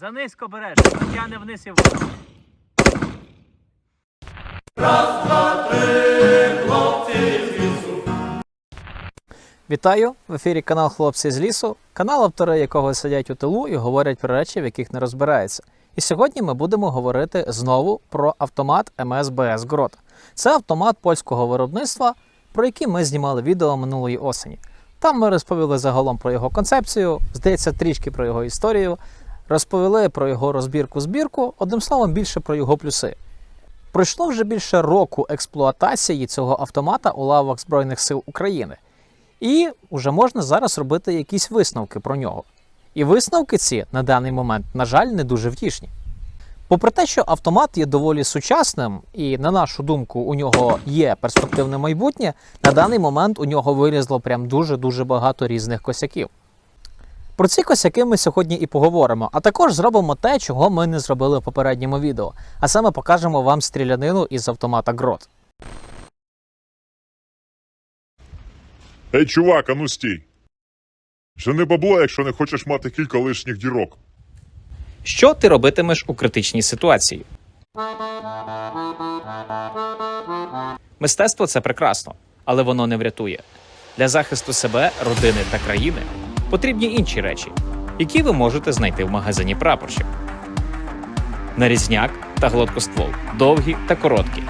Занизько береш, потягне вниз і вгору. Вітаю! В ефірі канал Хлопці з лісу, канал, автори якого сидять у тилу і говорять про речі, в яких не розбираються. І сьогодні ми будемо говорити знову про автомат МСБС Грот. Це автомат польського виробництва, про який ми знімали відео минулої осені. Там ми розповіли загалом про його концепцію, здається, трішки про його історію, розповіли про його розбірку-збірку, одним словом, більше про його плюси. Пройшло вже більше року експлуатації цього автомата у лавах Збройних сил України. І вже можна зараз робити якісь висновки про нього. І висновки ці на даний момент, на жаль, не дуже втішні. Попри те, що автомат є доволі сучасним, і на нашу думку, у нього є перспективне майбутнє, на даний момент у нього вилізло прям дуже-дуже багато різних косяків. Про ці косяки ми сьогодні і поговоримо, а також зробимо те, чого ми не зробили в попередньому відео, а саме покажемо вам стрілянину із автомата Грот. Ей, чувак, а ну стій. Жени бабло, якщо не хочеш мати кілька лишніх дірок. Що ти робитимеш у критичній ситуації? Мистецтво це прекрасно, але воно не врятує. Для захисту себе, родини та країни потрібні інші речі, які ви можете знайти в магазині прапорщик. Нарізняк та гладкоствол, довгі та короткі.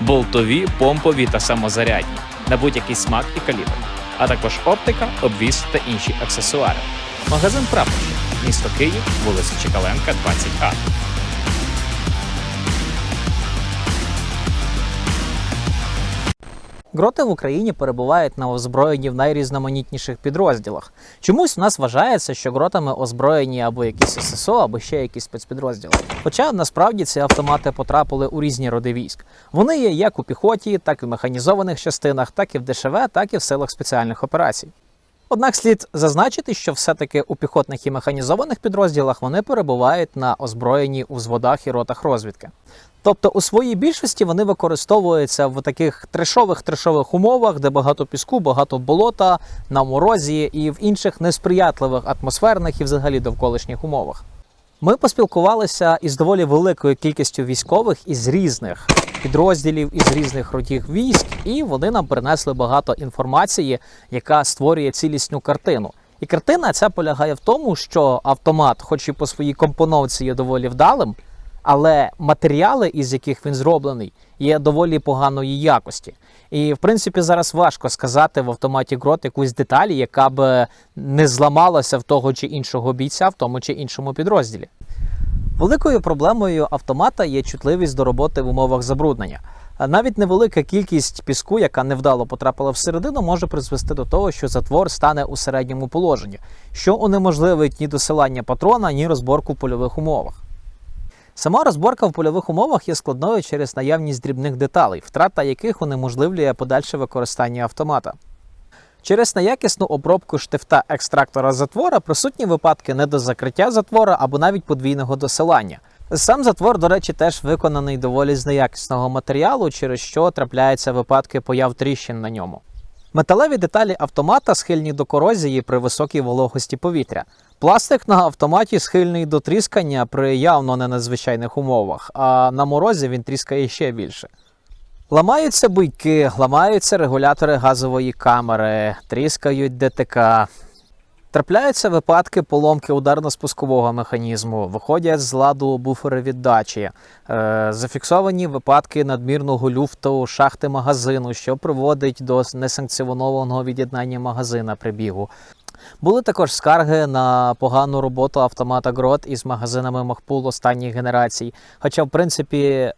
Болтові, помпові та самозарядні на будь-який смак і калібр, а також оптика, обвіз та інші аксесуари. Магазин Прапорщик, місто Київ, вулиця Чекаленка, 20А. Гроти в Україні перебувають на озброєнні в найрізноманітніших підрозділах. Чомусь в нас вважається, що гротами озброєні або якісь ССО, або ще якісь спецпідрозділи. Хоча насправді ці автомати потрапили у різні роди військ. Вони є як у піхоті, так і в механізованих частинах, так і в ДШВ, так і в силах спеціальних операцій. Однак слід зазначити, що все-таки у піхотних і механізованих підрозділах вони перебувають на озброєнні у взводах і ротах розвідки. Тобто у своїй більшості вони використовуються в таких трешових трешових умовах, де багато піску, багато болота, на морозі і в інших несприятливих атмосферних і взагалі довколишніх умовах. Ми поспілкувалися із доволі великою кількістю військових із різних підрозділів, із різних родів військ, і вони нам принесли багато інформації, яка створює цілісну картину. І картина ця полягає в тому, що автомат, хоч і по своїй компоновці є доволі вдалим, але матеріали, із яких він зроблений, є доволі поганої якості. І в принципі зараз важко сказати в автоматі Грот якусь деталь, яка б не зламалася в того чи іншого бійця в тому чи іншому підрозділі. Великою проблемою автомата є чутливість до роботи в умовах забруднення. Навіть невелика кількість піску, яка невдало потрапила всередину, може призвести до того, що затвор стане у середньому положенні, що унеможливить ні досилання патрона, ні розборку в польових умовах. Сама розборка в польових умовах є складною через наявність дрібних деталей, втрата яких унеможливлює подальше використання автомата. Через неякісну обробку штифта екстрактора затвора присутні випадки недозакриття затвора або навіть подвійного досилання. Сам затвор, до речі, теж виконаний доволі з неякісного матеріалу, через що трапляються випадки появ тріщин на ньому. Металеві деталі автомата схильні до корозії при високій вологості повітря. Пластик на автоматі схильний до тріскання при явно не надзвичайних умовах, а на морозі він тріскає ще більше. Ламаються буйки, ламаються регулятори газової камери, тріскають ДТК. Трапляються випадки поломки ударно-спускового механізму, виходять з ладу буфери віддачі, е, зафіксовані випадки надмірного люфту шахти магазину, що приводить до несанкціонованого від'єднання магазина при бігу. Були також скарги на погану роботу автомата Грот із магазинами Махпул останніх генерацій. Хоча, в принципі, е,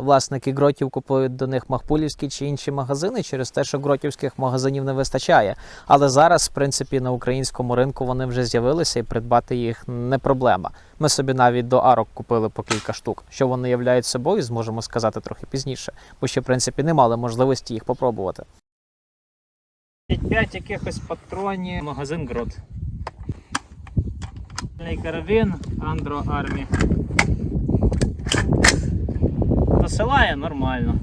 власники гротів купують до них махпулівські чи інші магазини через те, що гротівських магазинів не вистачає. Але зараз, в принципі, на українському ринку вони вже з'явилися і придбати їх не проблема. Ми собі навіть до арок купили по кілька штук. Що вони являють собою, зможемо сказати трохи пізніше, бо ще в принципі не мали можливості їх попробувати. 5 якихось патронів, магазин Грот. Карабін Андро Армі. Досилає нормально.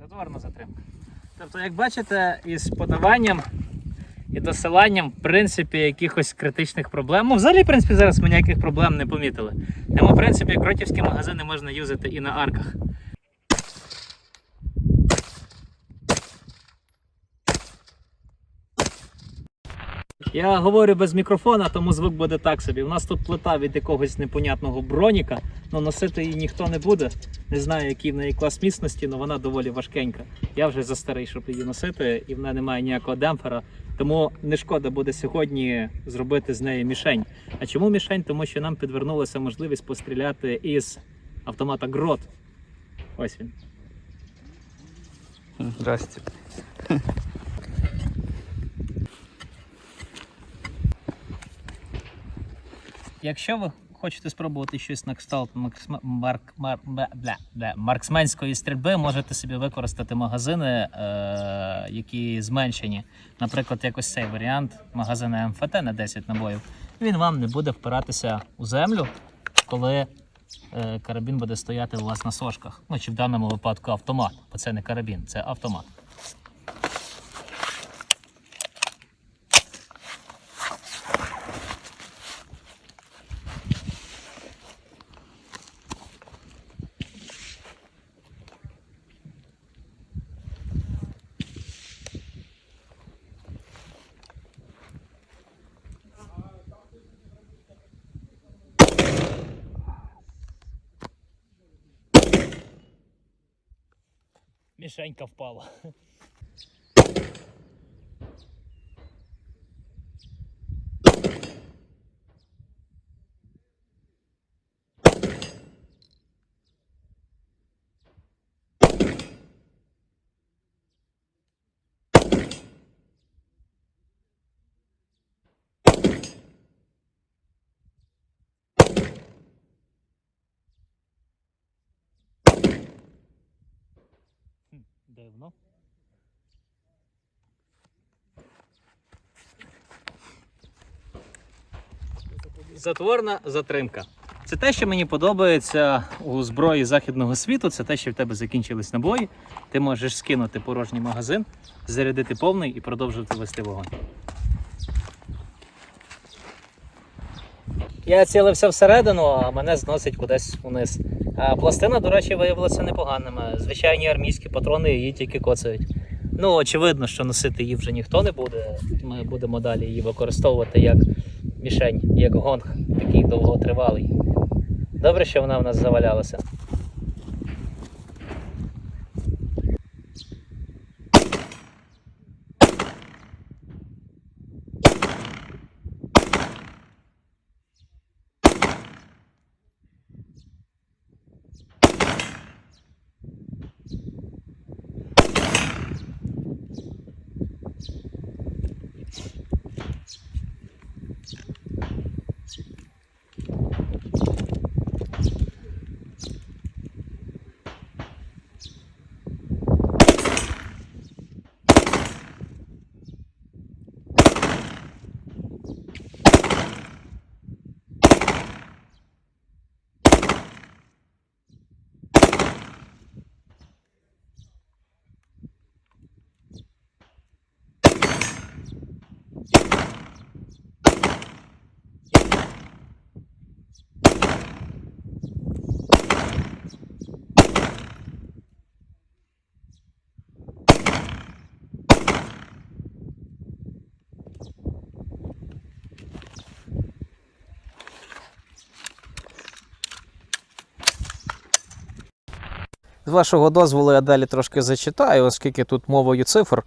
Затворна затримка. Тобто, як бачите, із подаванням і досиланням, в принципі, якихось критичних проблем. Ну, взагалі, в принципі, зараз ми ніяких проблем не помітили. Тому, в принципі, кротівські магазини можна юзати і на арках. Я говорю без мікрофона, тому звук буде так собі. У нас тут плита від якогось непонятного броніка, але носити її ніхто не буде. Не знаю, який в неї клас міцності, але вона доволі важкенька. Я вже за старий, щоб її носити, і в мене немає ніякого демпфера. Тому не шкода буде сьогодні зробити з неї мішень. А чому мішень? Тому що нам підвернулася можливість постріляти із автомата Грот. Ось він. Здрасте. Якщо ви хочете спробувати щось на кшталт максма- марк, мар, бля, бля, марксменської стрільби, можете собі використати магазини, е, які зменшені. Наприклад, якось цей варіант магазину МФТ на 10 набоїв. Він вам не буде впиратися у землю, коли е, карабін буде стояти у вас на сошках. Ну чи в даному випадку автомат, бо це не карабін, це автомат. Мішенька впала. Дивно. Затворна затримка. Це те, що мені подобається у зброї західного світу. Це те, що в тебе закінчились набої. Ти можеш скинути порожній магазин, зарядити повний і продовжувати вести вогонь. Я цілився всередину, а мене зносить кудись униз. А пластина, до речі, виявилася непоганими. Звичайні армійські патрони її тільки коцають. Ну, очевидно, що носити її вже ніхто не буде. Ми будемо далі її використовувати як мішень, як гонг, такий довготривалий. Добре, що вона в нас завалялася. З вашого дозволу я далі трошки зачитаю, оскільки тут мовою цифр.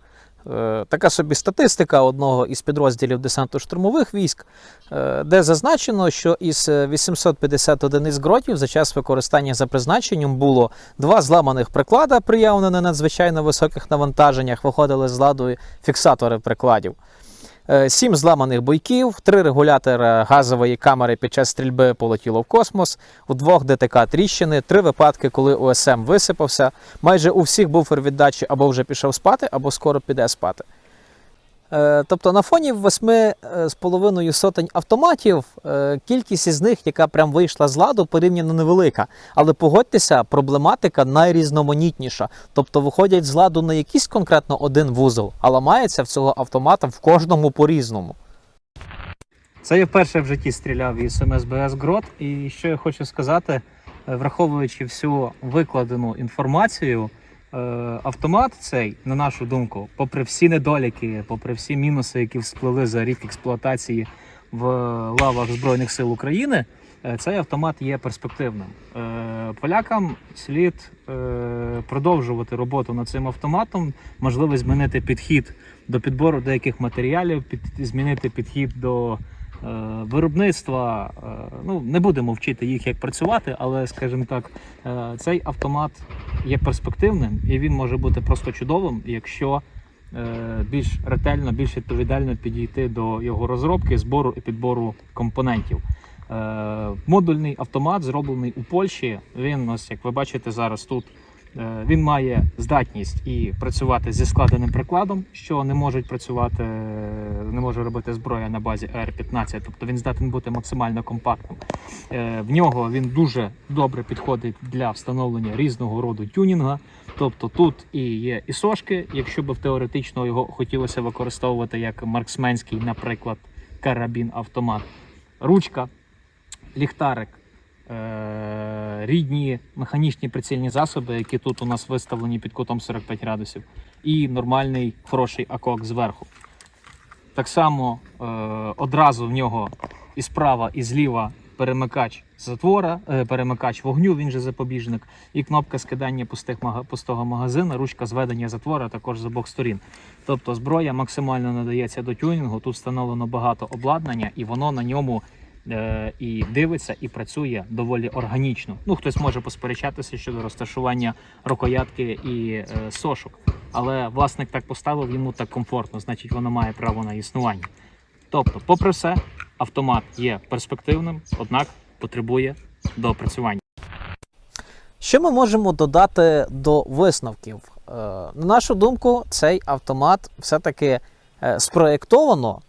Е, Така собі статистика одного із підрозділів десантно-штурмових військ, е, де зазначено, що із е, 850 одиниць за час використання за призначенням було два зламаних приклада, приявлені на надзвичайно високих навантаженнях, виходили з ладу фіксатори прикладів. Е, Сім зламаних бойків, три регулятора газової камери під час стрільби полетіло в космос, у двох ДТК тріщини, три випадки, коли ОСМ висипався. Майже у всіх буфер віддачі або вже пішов спати, або скоро піде спати. Е, Тобто на фоні восьми е, з половиною сотень автоматів е, кількість із них, яка прям вийшла з ладу, порівняно невелика. Але погодьтеся, проблематика найрізноманітніша. Тобто виходять з ладу не якийсь конкретно один вузол, а ламається в цього автомата в кожному по-різному. Це я вперше в житті стріляв із МСБС Грот. І що я хочу сказати, враховуючи всю викладену інформацію, автомат цей, на нашу думку, попри всі недоліки, попри всі мінуси, які всплили за рік експлуатації в лавах Збройних сил України, е, цей автомат є перспективним. Е, Полякам слід е, продовжувати роботу над цим автоматом, можливо, змінити підхід до підбору деяких матеріалів, змінити підхід до е, виробництва. Е, ну, не будемо вчити їх, як працювати, але, скажімо так, е, цей автомат є перспективним і він може бути просто чудовим, якщо е, більш ретельно, більш відповідально підійти до його розробки, збору і підбору компонентів. Е, Модульний автомат зроблений у Польщі. Він ось, як ви бачите зараз тут. Е, Він має здатність і працювати зі складеним прикладом, що не можуть працювати, е, не може робити зброя на базі AR-15, тобто він здатен бути максимально компактним. Е, В нього він дуже добре підходить для встановлення різного роду тюнінга. Тобто тут і є і сошки, якщо б теоретично його хотілося використовувати як марксменський, наприклад, карабін-автомат, ручка, ліхтарик, рідні механічні прицільні засоби, які тут у нас виставлені під кутом 45 градусів, і нормальний хороший акок зверху. Так само е- одразу в нього і справа, і зліва перемикач затвора, е, перемикач вогню, він же запобіжник, і кнопка скидання пустих пустого магазина, ручка зведення затвора також з обох сторін. Тобто зброя максимально надається до тюнінгу. Тут встановлено багато обладнання, і воно на ньому е, і дивиться, і працює доволі органічно. Ну хтось може посперечатися щодо розташування рукоятки і е, сошок, але власник так поставив, йому так комфортно, значить воно має право на існування. Тобто, попри все, автомат є перспективним, однак потребує доопрацювання. Що ми можемо додати до висновків? Е, На нашу думку, цей автомат все-таки е, спроєктовано, е,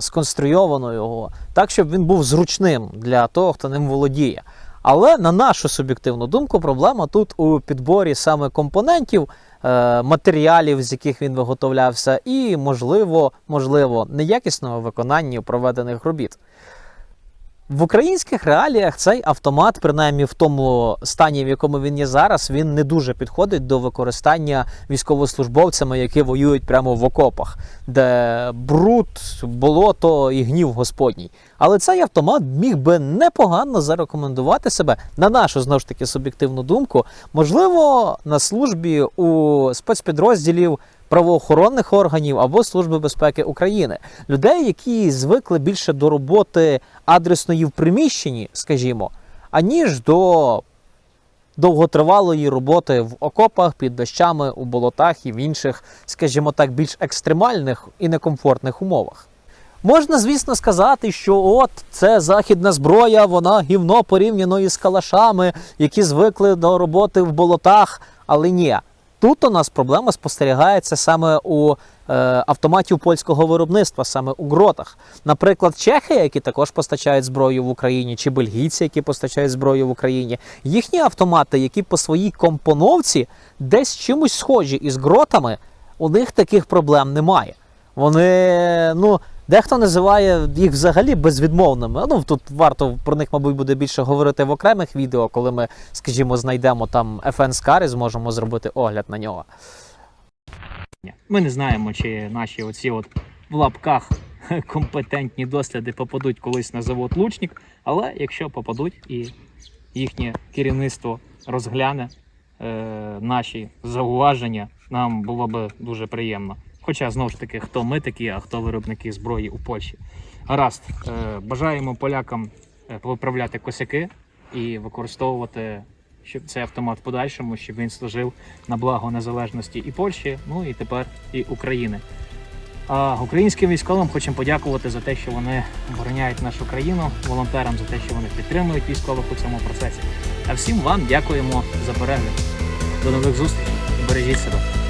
сконструйовано його так, щоб він був зручним для того, хто ним володіє. Але на нашу суб'єктивну думку, проблема тут у підборі саме компонентів, е, матеріалів, з яких він виготовлявся, і, можливо, можливо, неякісного виконання проведених робіт. В українських реаліях цей автомат, принаймні в тому стані, в якому він є зараз, він не дуже підходить до використання військовослужбовцями, які воюють прямо в окопах, де бруд, болото і гнів Господній. Але цей автомат міг би непогано зарекомендувати себе, на нашу знову ж таки суб'єктивну думку, можливо, на службі у спецпідрозділів правоохоронних органів або Служби безпеки України, людей, які звикли більше до роботи адресної в приміщенні, скажімо, аніж до довготривалої роботи в окопах, під дощами, у болотах і в інших, скажімо так, більш екстремальних і некомфортних умовах. Можна, звісно, сказати, що от це західна зброя, вона гівно порівняно із калашами, які звикли до роботи в болотах. Але ні, тут у нас проблема спостерігається саме у е, автоматів польського виробництва, саме у гротах. Наприклад, чехи, які також постачають зброю в Україні, чи бельгійці, які постачають зброю в Україні, їхні автомати, які по своїй компоновці десь чимось схожі із гротами, у них таких проблем немає. Вони, ну, дехто називає їх взагалі безвідмовними. Ну, тут варто про них, мабуть, буде більше говорити в окремих відео, коли ми, скажімо, знайдемо там FN Scar і зможемо зробити огляд на нього. Ми не знаємо, чи наші оці от в лапках компетентні досліди попадуть колись на завод Лучник, але якщо попадуть і їхнє керівництво розгляне е, наші зауваження, нам було би дуже приємно. Хоча знову ж таки, хто ми такі, а хто виробники зброї у Польщі. Гаразд, е, бажаємо полякам е, виправляти косяки і використовувати щоб цей автомат в подальшому, щоб він служив на благо незалежності і Польщі, ну і тепер і України. А українським військовим хочемо подякувати за те, що вони обороняють нашу країну, волонтерам за те, що вони підтримують військових у цьому процесі. А всім вам дякуємо за перегляд. До нових зустрічей. Бережіть себе.